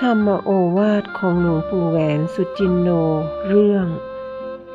ธรรมโอวาทของหลวงปู่แหวนสุจินโน เรื่อง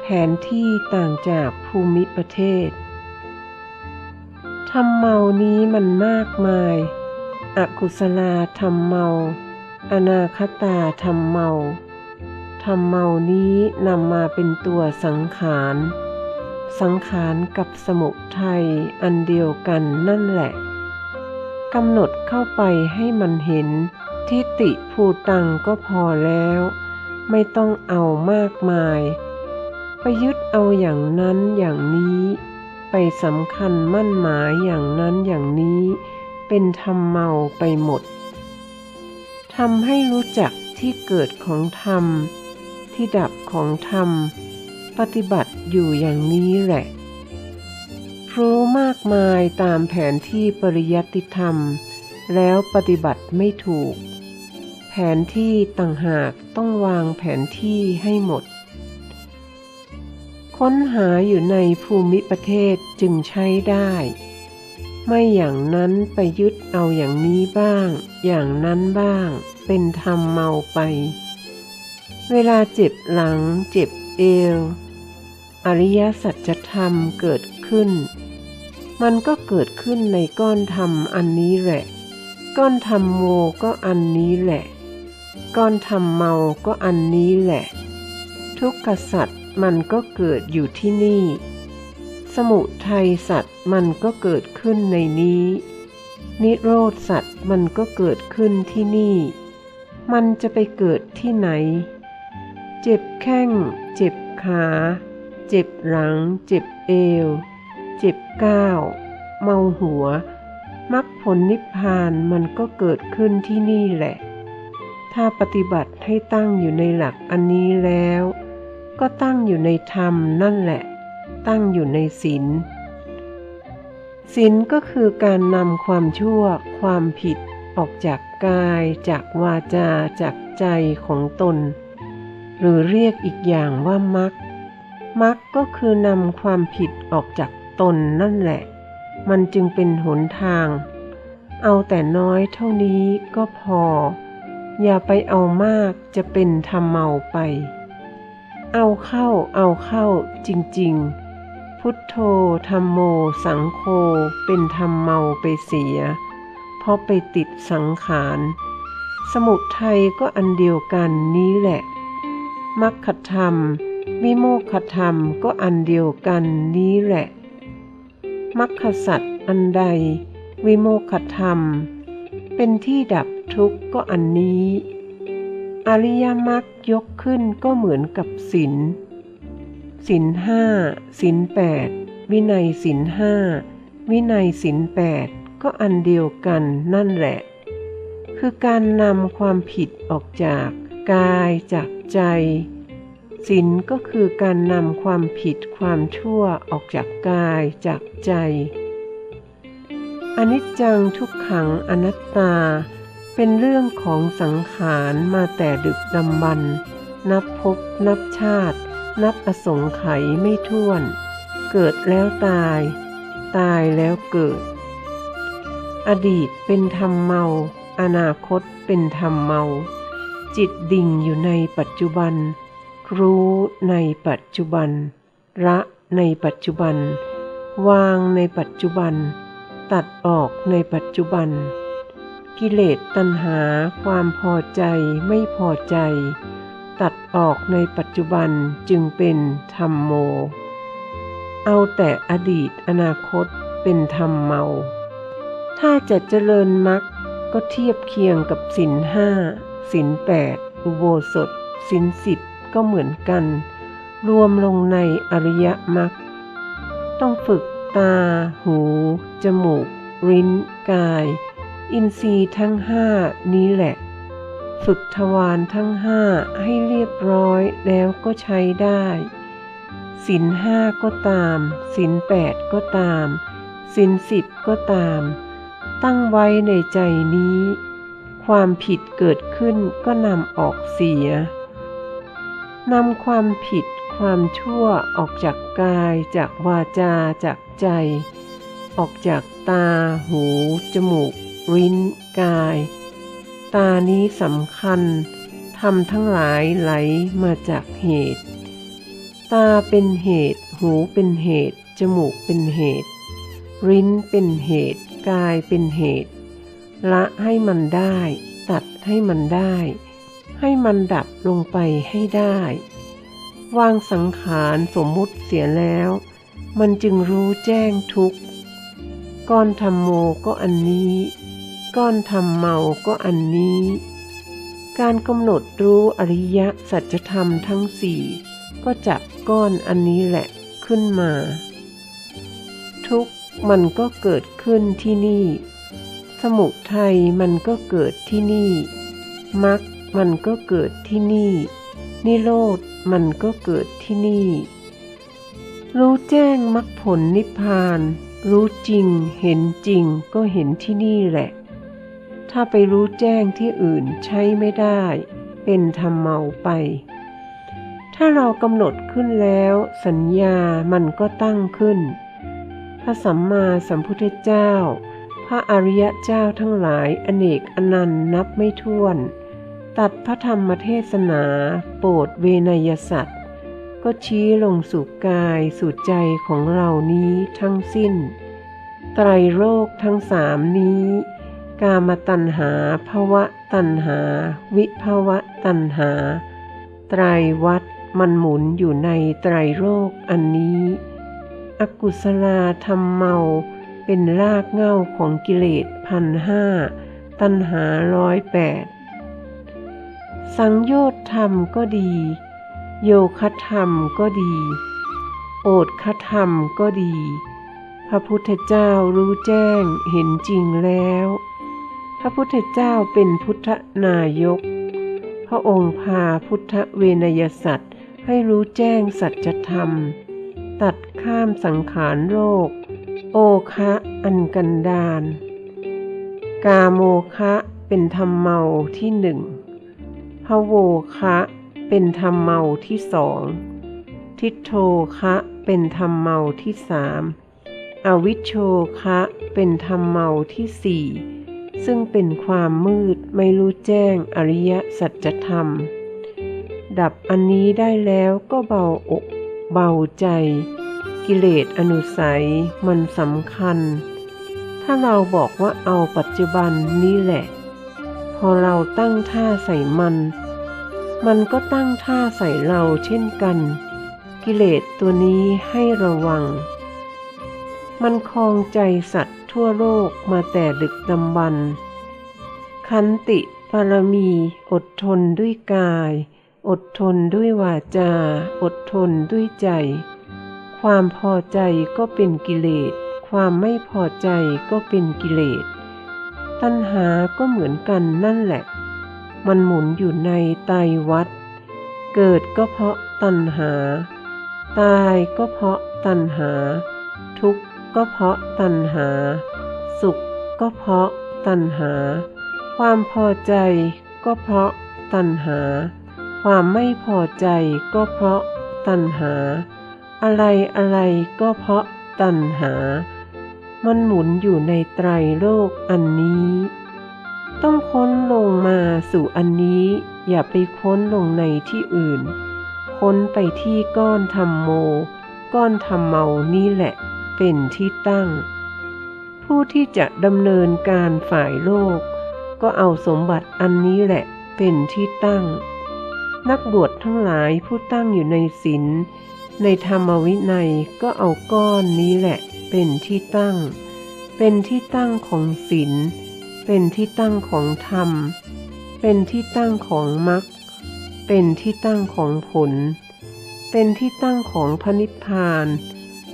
แผนที่ต่างจากภูมิประเทศธรรมเมานี้มันมากมาย อกุศลาธรรมเมา อนาคตาธรรมเมาธรรมเมานี้นำมาเป็นตัวสังขาร สังขารกับสมุทัยอันเดียวกันนั่นแหละกำหนดเข้าไปให้มันเห็น ทิฏฐิภูตังก็พอแล้ว ไม่ต้องเอามากมาย ไปยึดเอาอย่างนั้นอย่างนี้ ไปสำคัญมั่นหมายอย่างนั้นอย่างนี้ เป็นธรรมเมาไปหมดทำให้รู้จักที่เกิดของธรรม ที่ดับของธรรม ปฏิบัติอยู่อย่างนี้แหละรู้มากมายตามแผนที่ปริยัติธรรม แล้วปฏิบัติไม่ถูก แผนที่ต่างหากต้องวางแผนที่ให้หมด ค้นหาอยู่ในภูมิประเทศจึงใช้ได้ ไม่อย่างนั้นไปยึดเอาอย่างนี้บ้าง อย่างนั้นบ้าง เป็นธรรมเมาไป เวลาเจ็บหลังเจ็บเอว อริยสัจธรรมเกิดขึ้น มันก็เกิดขึ้นในก้อนธรรมอันนี้แหละก้อนธรรมโมก็อันนี้แหละ ก้อนธรรมเมาก็อันนี้แหละ ทุกขสัตว์มันก็เกิดอยู่ที่นี่ สมุทัยสัตว์มันก็เกิดขึ้นในนี้ นิโรธสัตว์มันก็เกิดขึ้นที่นี่ มันจะไปเกิดที่ไหน เจ็บแข้ง เจ็บขา เจ็บหลัง เจ็บเอว เจ็บก้าวเมาหัวมรรคผลนิพพานมันก็เกิดขึ้นที่นี่แหละ ถ้าปฏิบัติให้ตั้งอยู่ในหลักอันนี้แล้ว ก็ตั้งอยู่ในธรรมนั่นแหละ ตั้งอยู่ในศีลศีลก็คือการนำความชั่ว ความผิดออกจากกาย จากวาจาจากใจของตน หรือเรียกอีกอย่างว่ามรรคมรรคก็คือนำความผิดออกจากตนนั่นแหละ มันจึงเป็นหนทาง เอาแต่น้อยเท่านี้ก็พอ อย่าไปเอามากจะเป็นทำเมาไป เอาเข้าเอาเข้าจริง ๆ พุทโธธรรมโมสังโฆเป็นธรรมเมาไปเสีย เพราะไปติดสังขาร สมุทัยก็อันเดียวกันนี้แหละมรรคธรรม วิโมกขธรรมก็อันเดียวกันนี้แหละมรรคสัตว์อันใด วิโมกขธรรม เป็นที่ดับ ทุกข์ก็อันนี้ อริยมรรคยกขึ้นก็เหมือนกับศีลศีลห้าศีลแปดวินัยศีลห้าวินัยศีลแปดก็อันเดียวกันนั่นแหละ คือการนำความผิดออกจากกายจากใจศีลก็คือการนำความผิดความชั่วออกจากกายจากใจ อนิจจังทุกขังอนัตตา เป็นเรื่องของสังขารมาแต่ดึกดำบรรพ์นับพบนับชาติ นับอสงไขยไม่ท้วน เกิดแล้วตาย ตายแล้วเกิด อดีตเป็นธรรมเมา อนาคตเป็นธรรมเมา จิตดิ่งอยู่ในปัจจุบัน รู้ในปัจจุบันละในปัจจุบัน วางในปัจจุบัน ตัดออกในปัจจุบัน กิเลสตัณหา ความพอใจไม่พอใจ ตัดออกในปัจจุบันจึงเป็นธรรมโม เอาแต่อดีตอนาคตเป็นธรรมเมา ถ้าจะเจริญมรรคก็เทียบเคียงกับศีลห้าศีลแปดอุโบสถศีลสิบก็เหมือนกัน รวมลงในอริยมรรคต้องฝึกตา หู จมูกลิ้น กาย อินทรีย์ทั้งห้านี้แหละ ฝึกทวารทั้งห้าให้เรียบร้อยแล้วก็ใช้ได้ศีลห้าก็ตามศีลแปดก็ตามศีลสิบก็ตาม ตั้งไว้ในใจนี้ ความผิดเกิดขึ้นก็นำออกเสียนำความผิดความชั่วออกจากกายจากวาจาจากใจ ออกจากตา หู จมูก ลิ้นกาย ตานี้สำคัญทำทั้งหลายไหลมาจากเหตุ ตาเป็นเหตุ หูเป็นเหตุ จมูกเป็นเหตุ ลิ้นเป็นเหตุ กายเป็นเหตุ ละให้มันได้ ตัดให้มันได้ ให้มันดับลงไปให้ได้ วางสังขารสมมุติเสียแล้ว มันจึงรู้แจ้งทุกข์ก้อนธรรมโมก็อันนี้ ก้อนธรรมเมาก็อันนี้ การกำหนดรู้อริยสัจธรรมทั้งสี่ก็จับก้อนอันนี้แหละขึ้นมา ทุกมันก็เกิดขึ้นที่นี่ สมุทัยมันก็เกิดที่นี่มรรคมันก็เกิดที่นี่ นิโรธมันก็เกิดที่นี่ รู้แจ้งมรรคผลนิพพาน รู้จริงเห็นจริงก็เห็นที่นี่แหละ ถ้าไปรู้แจ้งที่อื่นใช้ไม่ได้ เป็นธรรมเมาไป ถ้าเรากำหนดขึ้นแล้ว สัญญามันก็ตั้งขึ้น พระสัมมาสัมพุทธเจ้า พระอริยเจ้าทั้งหลายอเนกอนันต์นับไม่ถ้วน ตัดพระธรรมเทศนาโปรดเวนยสัตว์ก็ชี้ลงสู่กายสู่ใจของเรานี้ทั้งสิ้น ไตรโรคทั้งสามนี้ กามตัณหาภวะตัณหา วิภวะตัณหา ไตรวัตมันหมุนอยู่ในไตรโรคอันนี้ อกุศลธรรมเมา เป็นรากเง้าของกิเลสพันห้าตัณหาร้อยแปดสังโยชน์ธรรมก็ดี โยคธรรมก็ดี โอดคธรรมก็ดี พระพุทธเจ้ารู้แจ้งเห็นจริงแล้ว พระพุทธเจ้าเป็นพุทธนายก พระองค์พาพุทธเวนยสัตว์ให้รู้แจ้งสัจธรรม ตัดข้ามสังขารโลก โอคะอันกันดานกาโมคะเป็นธรรมเมาที่หนึ่งพะโวคะเป็นธรรมเมาที่สอง ทิโทคะเป็นธรรมเมาที่สามอวิชโชคะเป็นธรรมเมาที่สี่ ซึ่งเป็นความมืดไม่รู้แจ้งอริยสัจธรรม ดับอันนี้ได้แล้วก็เบาอกเบาใจ กิเลสอนุสัยมันสำคัญ ถ้าเราบอกว่าเอาปัจจุบันนี้แหละ พอเราตั้งท่าใส่มัน มันก็ตั้งท่าใส่เราเช่นกัน กิเลสตัวนี้ให้ระวัง มันคลองใจสัตว์ ทั่วโลกมาแต่ดึกดำบรรพ์ขันติปรมี อดทนด้วยกาย อดทนด้วยวาจา อดทนด้วยใจ ความพอใจก็เป็นกิเลส ความไม่พอใจก็เป็นกิเลส ตัณหาก็เหมือนกันนั่นแหละ มันหมุนอยู่ในไตรวัฏเกิดก็เพราะตัณหา ตายก็เพราะตัณหา ทุก ก็เพราะตัณหา สุขก็เพราะตัณหา ความพอใจก็เพราะตัณหา ความไม่พอใจก็เพราะตัณหา อะไรอะไรก็เพราะตัณหา มันหมุนอยู่ในไตรโลกอันนี้ ต้องค้นลงมาสู่อันนี้ อย่าไปค้นลงในที่อื่น ค้นไปที่ก้อนธรรมโม ก้อนธรรมเมานี่แหละ เป็นที่ตั้ง ผู้ที่จะดำเนินการฝ่ายโลก ก็เอาสมบัติอันนี้แหละเป็นที่ตั้ง นักบวชทั้งหลายผู้ตั้งอยู่ในศีลในธรรมวินัยก็เอาก้อนนี้แหละเป็นที่ตั้ง เป็นที่ตั้งของศีลเป็นที่ตั้งของธรรม เป็นที่ตั้งของมรรคเป็นที่ตั้งของผล เป็นที่ตั้งของพระนิพพาน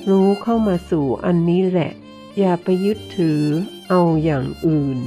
รู้เข้ามาสู่อันนี้แหละ อย่าไปยึดถือเอาอย่างอื่น